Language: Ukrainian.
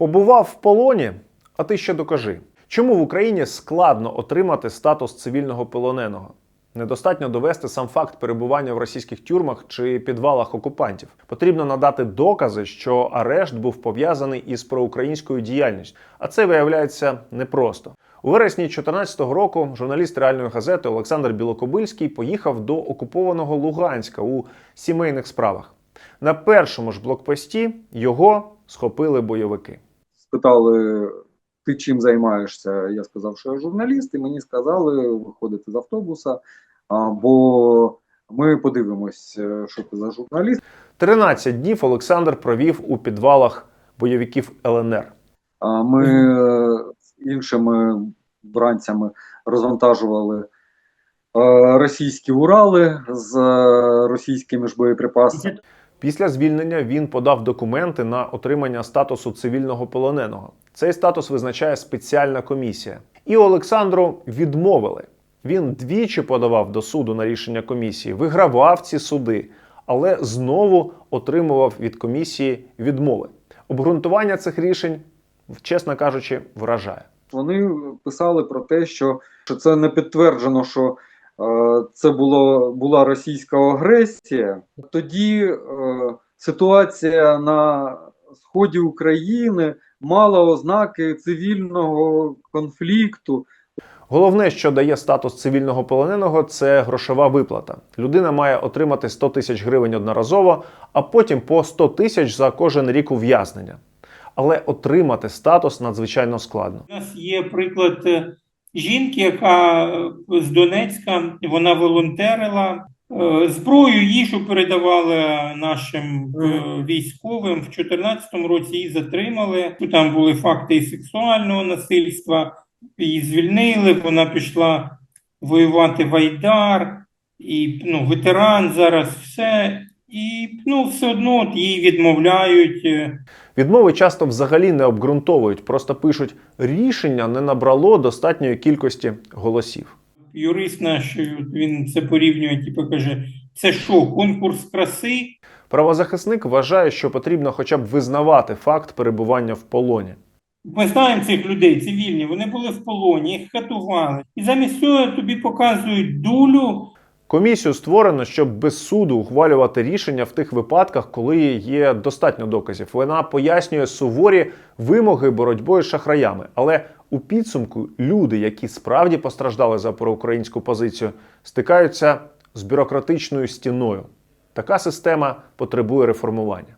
Побував в полоні, а ти ще докажи. Чому в Україні складно отримати статус цивільного полоненого? Недостатньо довести сам факт перебування в російських тюрмах чи підвалах окупантів. Потрібно надати докази, що арешт був пов'язаний із проукраїнською діяльністю, а це виявляється непросто. У вересні 2014 року журналіст реальної газети Олександр Білокобильський поїхав до окупованого Луганська у сімейних справах. На першому ж блокпості його схопили бойовики. Спитали, ти чим займаєшся? Я сказав, що я журналіст, і мені сказали виходити з автобуса, бо ми подивимось, е, що ти за журналіст. 13 днів Олександр провів у підвалах бойовиків ЛНР. Ми е, з іншими бранцями розвантажували е, російські Урали з е, російськими ж боєприпасами. Після звільнення він подав документи на отримання статусу цивільного полоненого. Цей статус визначає спеціальна комісія. І Олександру відмовили. Він двічі подавав до суду на рішення комісії, вигравав ці суди, але знову отримував від комісії відмови. Обґрунтування цих рішень, чесно кажучи, вражає. Вони писали про те, що, це не підтверджено, що це було, була російська агресія. Тоді е, ситуація на сході України мала ознаки цивільного конфлікту. Головне, що дає статус цивільного полоненого, це грошова виплата. Людина має отримати 100 тисяч гривень одноразово, а потім по 100 тисяч за кожен рік ув'язнення. Але отримати статус надзвичайно складно. У нас є приклад е, жінки, яка е, з Донецька вона волонтерила. е, Зброю, їжу передавали нашим е, військовим. В 2014 році її затримали. Там були факти і сексуального насильства. Її звільнили. Вона пішла воювати в Айдар, і ну, ветеран зараз все. І ну, все одно от їй відмовляють. е, Відмови часто взагалі не обґрунтовують, просто пишуть, рішення не набрало достатньої кількості голосів. юрист наш він це порівнює, типу каже: це що, конкурс краси? Правозахисник вважає, що потрібно хоча б визнавати факт перебування в полоні. Ми знаємо цих людей цивільні, вони були в полоні, їх катували. І замість цього тобі показують дулю. Комісію створено, щоб без суду ухвалювати рішення в тих випадках, коли є достатньо доказів. Вона пояснює суворі вимоги боротьбою з шахраями. Але у підсумку люди, які справді постраждали за проукраїнську позицію, стикаються з бюрократичною стіною. Така система потребує реформування.